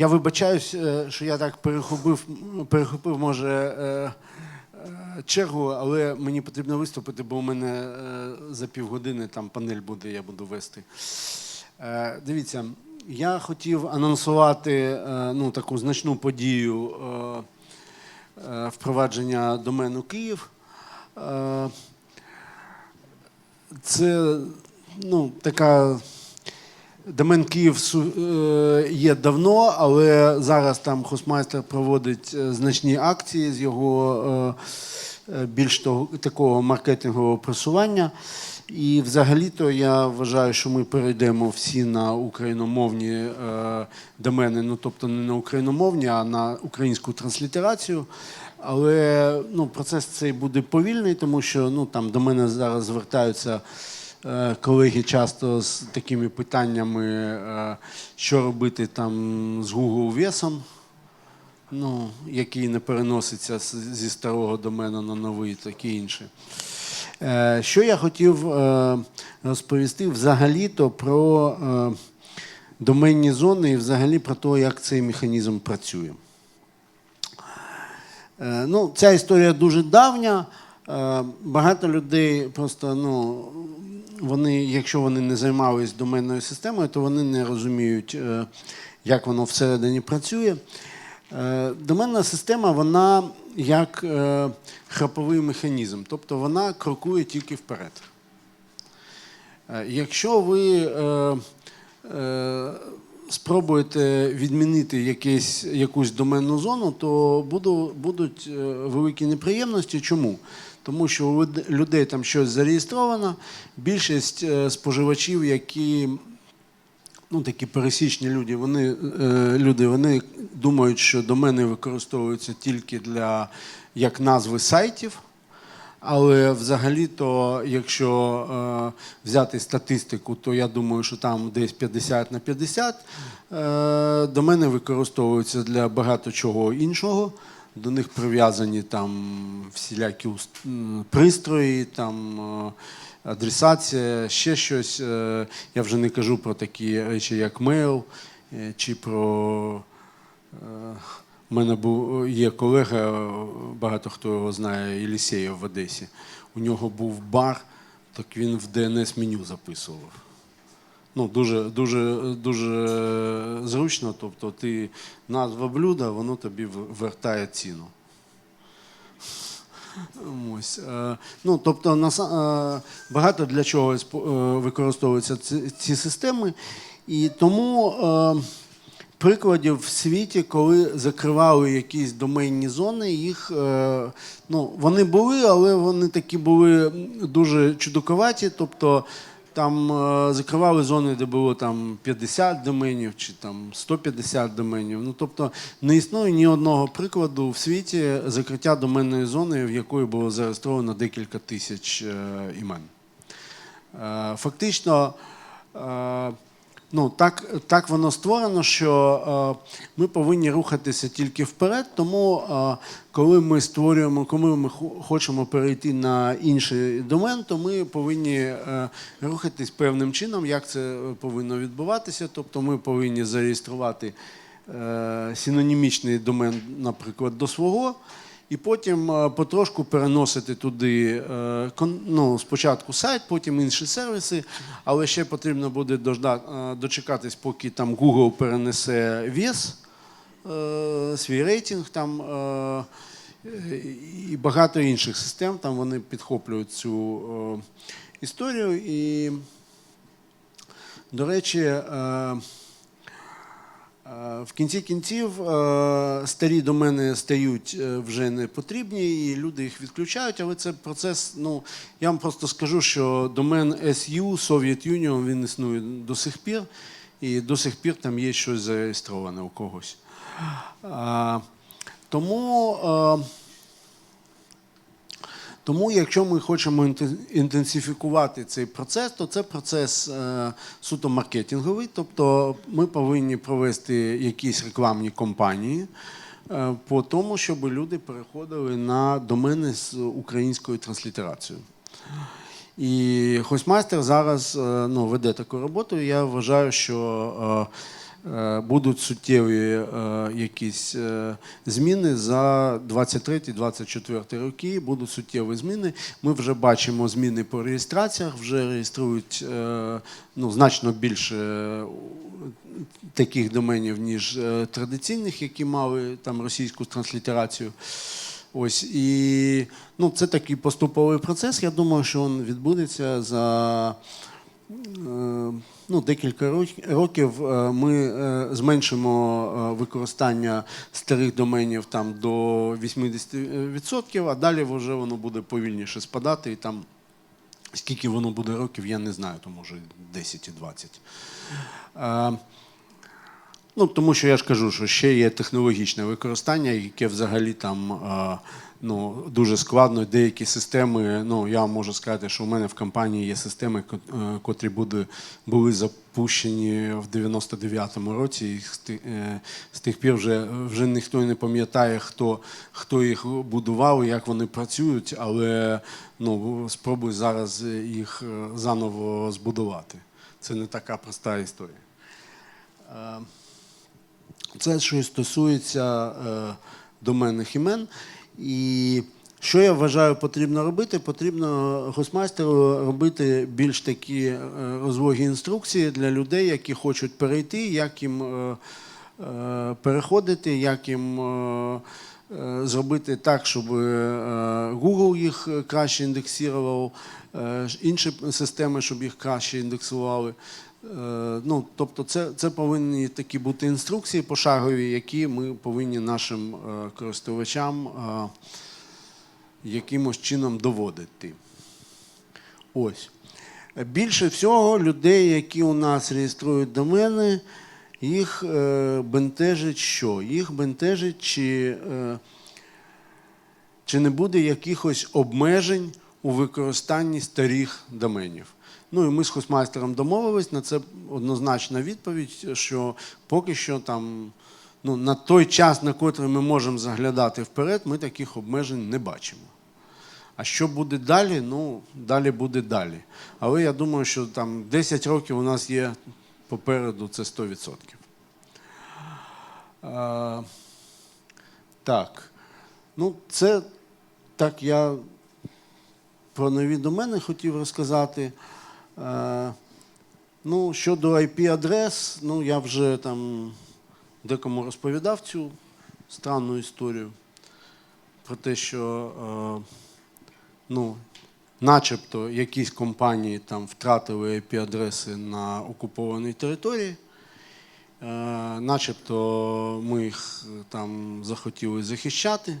Я вибачаюсь, е, що я так перехопив, перехопив може, е, е, чергу, але мені потрібно виступити, бо у мене за півгодини там панель буде, я буду вести. Дивіться, я хотів анонсувати ну, таку значну подію впровадження домену Київ. Це ну, така Домен Київ е, є давно, але зараз там хосмайстер проводить е, значні акції з його е, більш того, такого маркетингового просування. І взагалі-то я вважаю, що ми перейдемо всі на україномовні домени, ну тобто не на україномовні, а на українську транслітерацію. Але ну, процес цей буде повільний, тому що ну, там до мене зараз звертаються колеги часто з такими питаннями, е, що робити там з Google весом, ну, який не переноситься зі старого домену на новий, таке інше. Е, Що я хотів е, розповісти взагалі-то про е, доменні зони і взагалі про те, як цей механізм працює. Е, Ну, ця історія дуже давня. Е, Багато людей просто, ну, вони, якщо вони не займалися доменною системою, то вони не розуміють, е, як воно всередині працює. Е, Доменна система, вона як е, храповий механізм, тобто вона крокує тільки вперед. Якщо ви спробуєте відмінити якесь, якусь доменну зону, то будуть великі неприємності. Чому? Тому що у людей там щось зареєстровано. Більшість е, споживачів, які ну, такі пересічні люди, вони, е, люди, вони думають, що домени використовуються тільки для як назви сайтів. Але взагалі-то, якщо е, взяти статистику, то я думаю, що там десь 50 на 50 е, домени використовуються для багато чого іншого. До них прив'язані там всілякі пристрої, там е, адресація, ще щось. Е, Я вже не кажу про такі речі, як мейл, е, чи про У мене був є колега, багато хто його знає, Єлісєєв в Одесі. У нього був бар, так він в ДНС меню записував. Ну, дуже, дуже, дуже зручно. Тобто ти назва блюда, воно тобі вертає ціну. Ось. е, Ну, тобто, е, багато для чого е, використовуються ці, системи. І тому прикладів в світі, коли закривали якісь доменні зони, їх ну, вони були, але вони такі були дуже чудаковаті. Тобто там е, закривали зони, де було там 50 доменів чи там 150 доменів. Ну тобто не існує ні одного прикладу в світі закриття доменної зони, в якої було зареєстровано декілька тисяч е, імен. Е, Фактично, ну, так, так воно створено, що е, ми повинні рухатися тільки вперед. Тому, е, коли ми створюємо, коли ми хо- хочемо перейти на інший домен, то ми повинні е, рухатись певним чином, як це повинно відбуватися. Тобто ми повинні зареєструвати е, синонімічний домен, наприклад, до свого. І потім е, потрошку переносити туди е, ну, спочатку сайт, потім інші сервіси, але ще потрібно буде е, дочекатись, поки там Google перенесе вес, свій рейтинг там, і багато інших систем. Там вони підхоплюють цю історію. І, до речі, В кінці кінців е, старі домени стають е, вже не потрібні, і люди їх відключають, але це процес. Ну, я вам просто скажу, що домен SU, Soviet Union, він існує до сих пір, і до сих пір там є щось зареєстроване у когось. Е, Тому. Тому, якщо ми хочемо інтенсифікувати цей процес, то це процес е, суто маркетинговий. Тобто ми повинні провести якісь рекламні кампанії е, по тому, щоб люди переходили на домени з українською транслітерацією. І Хостмастер зараз е, ну, веде таку роботу. Я вважаю, що будуть суттєві е, якісь е, зміни за 23-24 роки. Будуть суттєві зміни. Ми вже бачимо зміни по реєстраціях, вже реєструють е, ну, значно більше е, таких доменів, ніж е, традиційних, які мали там російську транслітерацію. Ось і ну, це такий поступовий процес. Я думаю, що він відбудеться за е, ну, декілька років. Е, Ми е, зменшимо е, використання старих доменів там до 80%, а далі вже воно буде повільніше спадати. І там скільки воно буде років, я не знаю, то може 10 і 20. Ну, тому що я ж кажу, що ще є технологічне використання, яке взагалі там е, ну, дуже складно. Деякі системи, ну я можу сказати, що у мене в компанії є системи, е, котрі буде, були запущені в 99-му році. І е, з тих пір вже, вже ніхто не пам'ятає, хто, хто їх будував як вони працюють, але ну, спробуй зараз їх заново збудувати. Це не така проста історія. Це що стосується е, доменних імен. І що я вважаю потрібно робити? Потрібно госмайстеру робити більш такі е, розлогі інструкції для людей, які хочуть перейти, як їм е, е, переходити, як їм е, е, зробити так, щоб е, Google їх краще індексував, е, інші системи, щоб їх краще індексували. Е, Ну, тобто, це, це повинні такі бути інструкції пошагові, які ми повинні нашим е, користувачам е, якимось чином доводити. Ось. Більше всього людей, які у нас реєструють домени, їх бентежить що? Їх бентежить, чи, чи не буде якихось обмежень у використанні старих доменів. Ну і ми з хостмайстером домовились на це однозначна відповідь, що поки що там, ну, на той час, на котрий ми можемо заглядати вперед, ми таких обмежень не бачимо. А що буде далі? Ну, далі буде далі. Але я думаю, що там 10 років у нас є попереду, це 100%. А, так. Ну, це так я про нові домени хотів розказати. Ну, щодо IP-адрес, ну я вже там декому розповідав цю странну історію про те, що ну, начебто якісь компанії там втратили IP-адреси на окупованій території. Начебто ми їх там захотіли захищати,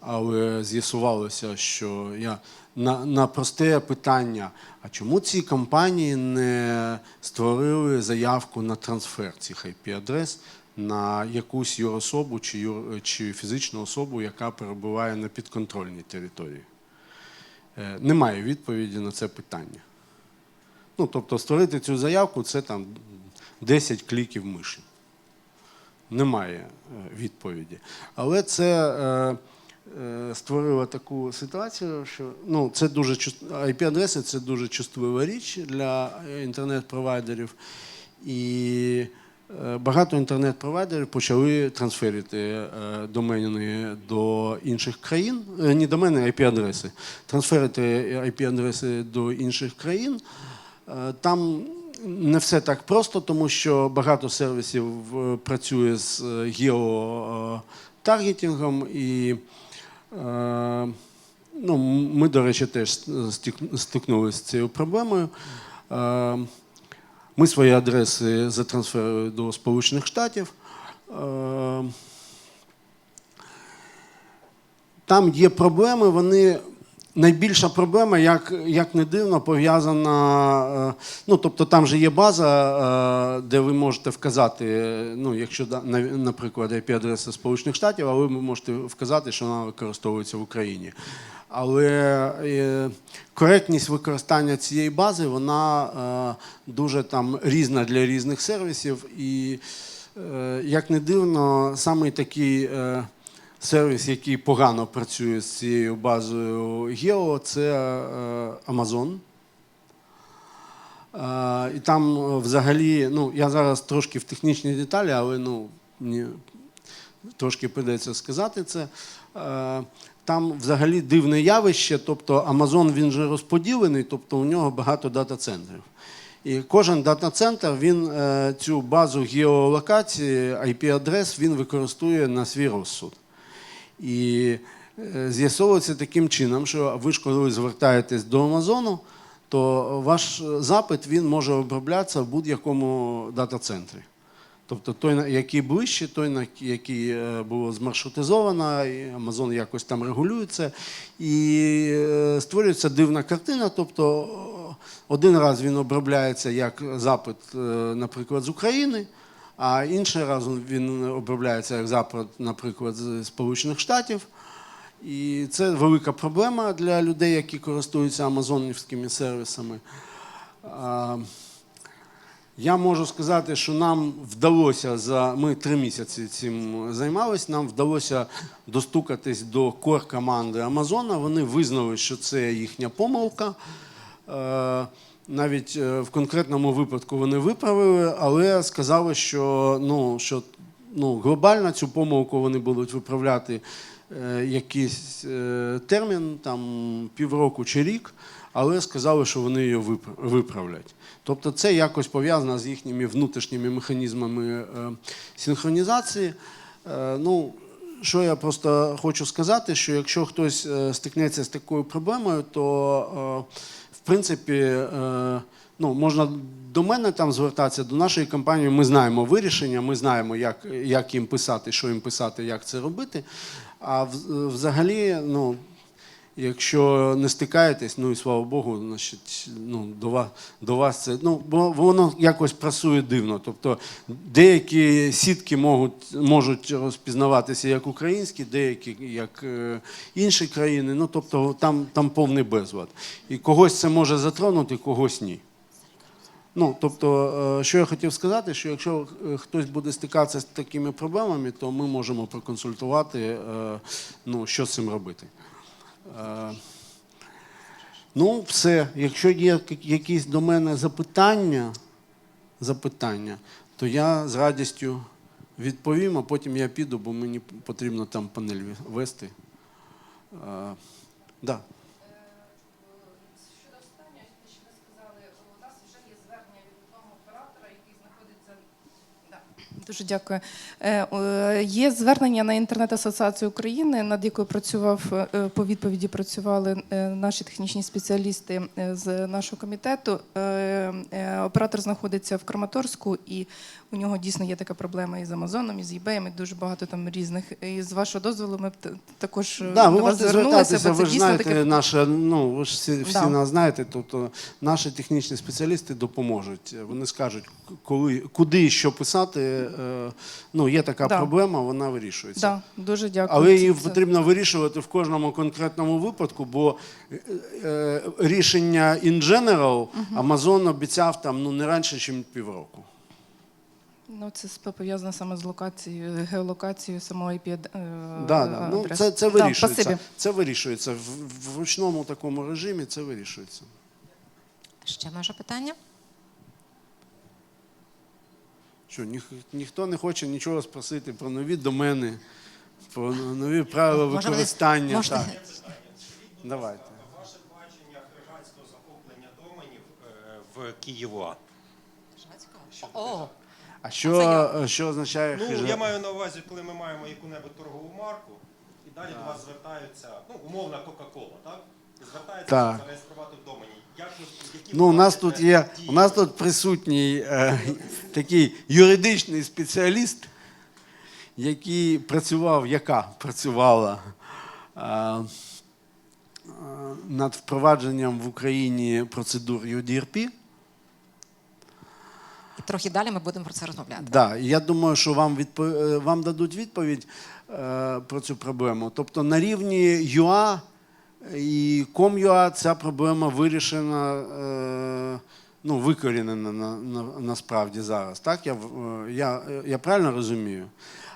але з'ясувалося, що я на, на просте питання: а чому ці компанії не створили заявку на трансфер цих IP-адрес на якусь юрособу чи, юр, чи фізичну особу, яка перебуває на підконтрольній території? Е, Немає відповіді на це питання. Ну, тобто, створити цю заявку це там 10 кліків миші. Немає е, відповіді. Але це е, е, створило таку ситуацію, що ну, це дуже IP-адреси це дуже чувствова річ для інтернет-провайдерів. І е, багато інтернет-провайдерів почали трансферити е, домени до інших країн, не домени, а IP-адреси. Трансферити IP-адреси до інших країн. Там не все так просто, тому що багато сервісів працює з геотаргетингом і ну, ми, до речі, теж стикнулися з цією проблемою. Е, Ми свої адреси затрансферили до Сполучених Штатів. Е, Там є проблеми, вони. Найбільша проблема, як, як не дивно, пов'язана. е, Ну, тобто там же є база, е, де ви можете вказати, е, ну, якщо, наприклад, IP-адреса Сполучених Штатів, але ви можете вказати, що вона використовується в Україні. Але коректність використання цієї бази, вона дуже там різна для різних сервісів. І, як не дивно, саме такий. Сервіс, який погано працює з цією базою Geo, це е, Amazon. Е, І там е, взагалі, ну я зараз трошки в технічні деталі, але ну мені трошки прийдеться сказати це. Там взагалі дивне явище, тобто Amazon він же розподілений, тобто у нього багато дата-центрів. І кожен дата-центр він цю базу геолокації, IP-адрес він використовує на свій розсуд. І е, з'ясовується таким чином, що ви ж коли звертаєтесь до Амазону, то ваш запит він може оброблятися в будь-якому дата-центрі. Тобто той, який ближче, той, на який е, було змаршрутизовано, і Amazon якось там регулюється. І е, створюється дивна картина. Тобто один раз він обробляється як запит, наприклад, з України, а інший раз він обробляється як запит, наприклад, з Сполучених Штатів. І це велика проблема для людей, які користуються амазонівськими сервісами. Я можу сказати, що нам вдалося за ми три місяці цим займалися. Нам вдалося достукатись до кор команди Амазона. Вони визнали, що це їхня помилка. Е, Навіть е, в конкретному випадку вони виправили, але сказали, що ну що ну глобально цю помилку вони будуть виправляти е, якийсь термін, там півроку чи рік, але сказали, що вони її виправлять. Тобто це якось пов'язано з їхніми внутрішніми механізмами синхронізації. Ну, що я просто хочу сказати, що якщо хтось стикнеться з такою проблемою, то е, принципі е, ну, можна до мене там звертатися, до нашої компанії. Ми знаємо вирішення, ми знаємо, як, як їм писати, що їм писати, як це робити. А взагалі, ну, Якщо не стикаєтесь, ну і слава Богу, значить, ну, до вас, до вас це. Ну, бо воно якось працює дивно. Тобто деякі сітки можуть, можуть розпізнаватися як українські, деякі як е, інші країни. Ну, тобто там, там повний безлад. І когось це може затронути, когось ні. Ну, тобто, е, що я хотів сказати, що якщо е, хтось буде стикатися з такими проблемами, то ми можемо проконсультувати, ну, що з цим робити. Е, Ну, все. Якщо є якісь до мене запитання, запитання, то я з радістю відповім, а потім я піду, бо мені потрібно там панель вести. Так. да. Дуже дякую. Е, Є звернення на інтернет-асоціацію України, над якою працював е, по відповіді працювали е, наші технічні спеціалісти з нашого комітету. Оператор знаходиться в Краматорську, і у нього дійсно є така проблема із Амазоном, із eBay, і дуже багато там різних. І з вашого дозволу ми б також е, Да, до вас звернулися, звертатися, бо це ви ж дійсно знаєте, таке наше, ну ви ж всі, всі Да. нас знаєте, тобто наші технічні спеціалісти допоможуть. Вони скажуть, коли, куди і що писати. е, Ну, є така Да. проблема, вона вирішується. Да, дуже дякую. Але її Це- потрібно вирішувати в кожному конкретному випадку, бо е, рішення in general Amazon обіцяв там ну не раніше, ніж півроку. Ну, це пов'язано саме з локацією, геолокацією самої IP е, Да, да. Ну, це, це вирішується. спасибі. це вирішується в, в ручному такому режимі. Це вирішується. Ще може питання? Що ніх, ніхто не хоче нічого спросити про нові домени, про нові правила Може, використання. можете- Так. Давайте. Ваше бачення хрижанського захоплення доменів е, в Києва. О, А що, що означає Ну, хижа? я маю на увазі, коли ми маємо яку-небудь торгову марку, і далі до вас звертаються, ну, умовна Кока-Кола, так? І звертаються Так. зареєструвати в домені. Як ви, які Ну, у ви нас бачите тут є, дії? у нас тут присутній е, такий юридичний спеціаліст, який працював, яка працювала е, е, над впровадженням в Україні процедур UDRP. Трохи далі ми будемо про це розмовляти. Да, я думаю, що вам відпо... е, вам дадуть відповідь е, про цю проблему. Тобто на рівні ЮА і Ком.ЮА ця проблема вирішена, е, ну, викорінена на, на, насправді зараз. Так? Я, е, я, е, я правильно розумію?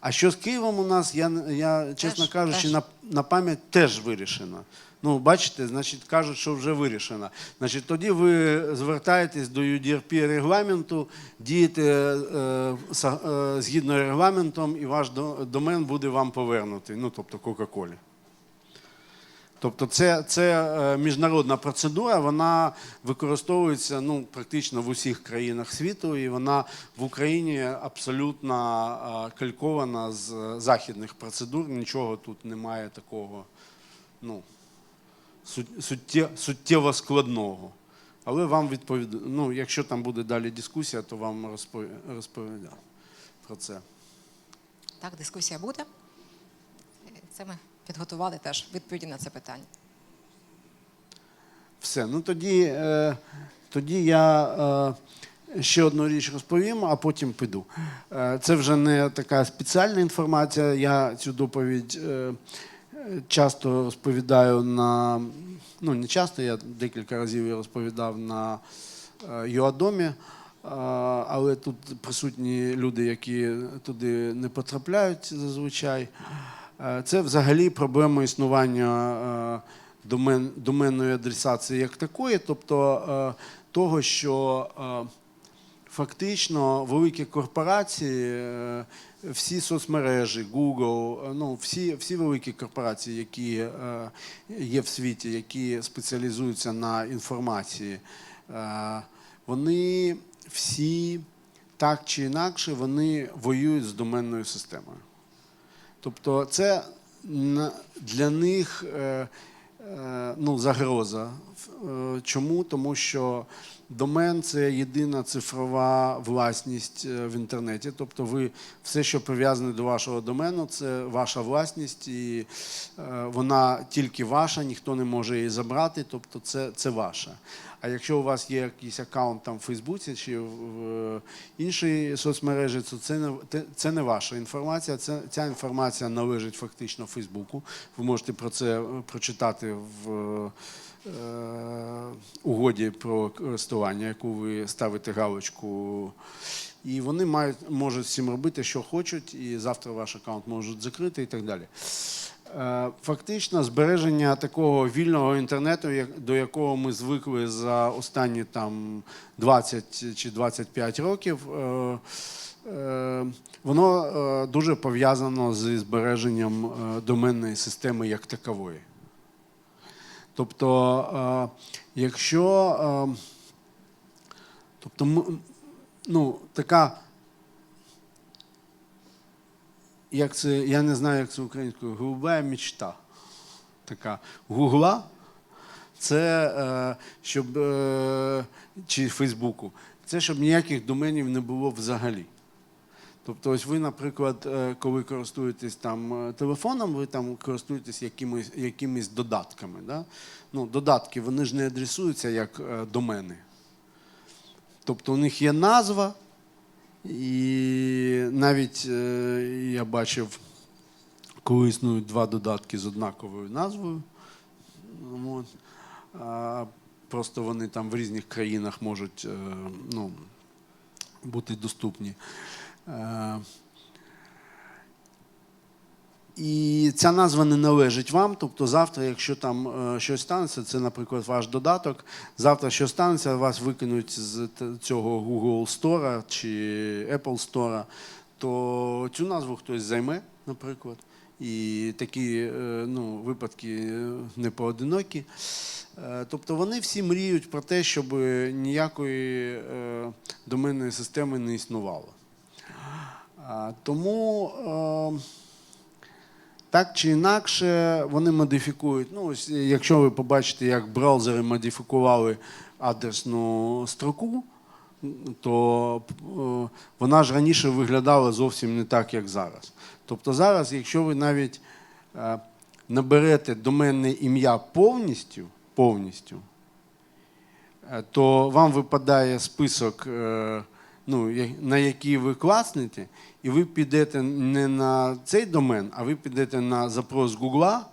А що з Києвом у нас, я, я чесно Теж, кажучи, теж. на, на пам'ять теж вирішено. Ну, бачите, значить, кажуть, що вже вирішено. Значить, тоді ви звертаєтесь до UDRP регламенту, дієте е, е, згідно регламентом, і ваш домен буде вам повернутий, ну, тобто Кока-Колі. Тобто це, це е, міжнародна процедура, вона використовується ну, практично в усіх країнах світу, і вона в Україні абсолютно е, калькована з е, західних процедур. Нічого тут немає такого ну, суттєво складного. Але вам відповід... ну, якщо там буде далі дискусія, то вам розпо- розповідаю про це. Так, дискусія буде. Це ми підготували теж відповіді на це питання. Все. Ну тоді, е, тоді я е, ще одну річ розповім, а потім піду. Е, це вже не така спеціальна інформація. Я цю доповідь часто розповідаю на. Ну, не часто, я декілька разів її розповідав на е, ЮАДОМі. Е, Але тут присутні люди, які туди не потрапляють зазвичай. Е, Це взагалі проблема існування е, домен, доменної адресації як такої, тобто е, того, що е, фактично великі корпорації, е, всі соцмережі, Google, е, ну, всі, всі великі корпорації, які е, є в світі, які спеціалізуються на інформації, вони всі так чи інакше вони воюють з доменною системою. Тобто це для них ну, загроза. Чому? Тому що домен це єдина цифрова власність е, в інтернеті. Тобто ви все, що прив'язане до вашого домену, це ваша власність, і е, вона тільки ваша, ніхто не може її забрати, тобто це, це ваша. А якщо у вас є якийсь аккаунт там в Фейсбуці чи в іншій соцмережі, то це не, це не ваша інформація. Це, ця інформація належить фактично Фейсбуку. Ви можете про це е, прочитати в угоді про користування, яку ви ставите галочку. І вони мають, можуть цим робити, що хочуть, і завтра ваш аккаунт можуть закрити і так далі. Е, Фактично, збереження такого вільного інтернету, до якого ми звикли за останні там 20 чи 25 років, е, е, воно е, дуже пов'язано зі збереженням е, доменної системи як такової. Тобто, е, якщо е, тобто, ну, така як це, я не знаю, як це українською, голубая мечта. Така гугла. Це е, щоб чи Фейсбуку. Це щоб ніяких доменів не було взагалі. Тобто, ось ви, наприклад, е, коли користуєтесь там е, телефоном, ви там користуєтесь якимись, якимись додатками. Да? Ну, додатки вони ж не адресуються як е, домени. Тобто у них є назва, і навіть я бачив, коли існують два додатки з однаковою назвою. Просто вони там в різних країнах можуть ну, бути доступні. Е, і ця назва не належить вам. Тобто завтра, якщо там е, щось станеться, це, наприклад, ваш додаток. Завтра що станеться, вас викинуть з цього Google Store чи Apple Store, то цю назву хтось займе, наприклад. І такі е, ну, випадки не поодинокі. Тобто вони всі мріють про те, щоб ніякої доменної системи не існувало. Тому. е, так чи інакше, вони модифікують. Ну, ось, якщо ви побачите, як браузери модифікували адресну строку, то е, вона ж раніше виглядала зовсім не так, як зараз. Тобто зараз, якщо ви навіть е, наберете доменне ім'я повністю, повністю то вам випадає список, ну, на який ви класнете, і ви підете не на цей домен, а ви підете на запрос Гугла,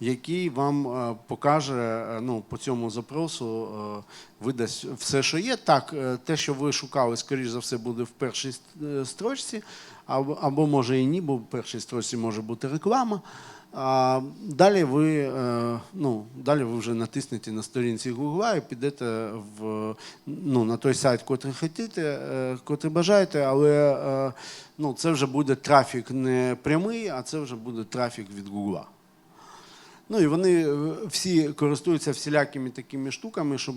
який вам е, покаже е, ну, по цьому запросу, е, видасть все, що є. Так, те, що ви шукали, скоріш за все, буде в першій строчці, або, або може і ні, бо в першій строчці може бути реклама. А далі ви, е, ну, далі ви вже натиснете на сторінці Гугла і підете в, ну, на той сайт, котрий хотіте, е, котрий бажаєте, але е, ну, це вже буде трафік не прямий, а це вже буде трафік від Гугла. Ну і вони всі користуються всілякими такими штуками, щоб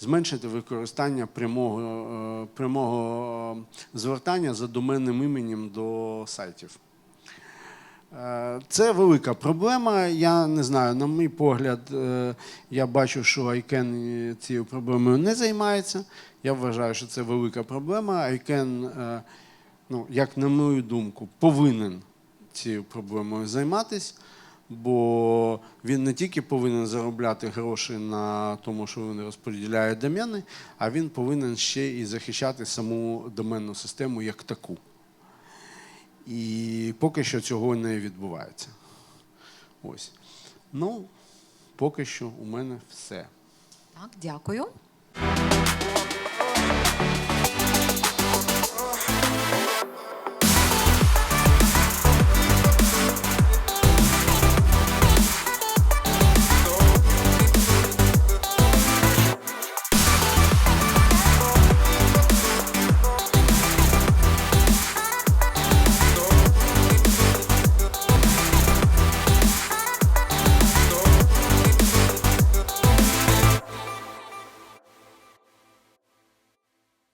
зменшити використання прямого, прямого звертання за доменним іменем до сайтів. Е, Це велика проблема. Я не знаю, на мій погляд, е, я бачу, що ICANN цією проблемою не займається. Я вважаю, що це велика проблема. ICANN, е, ну, як на мою думку, повинен цією проблемою займатися, бо він не тільки повинен заробляти гроші на тому, що він розподіляє домени, а він повинен ще і захищати саму доменну систему як таку. І поки що цього не відбувається. Ось. Ну, поки що у мене все. Так, дякую.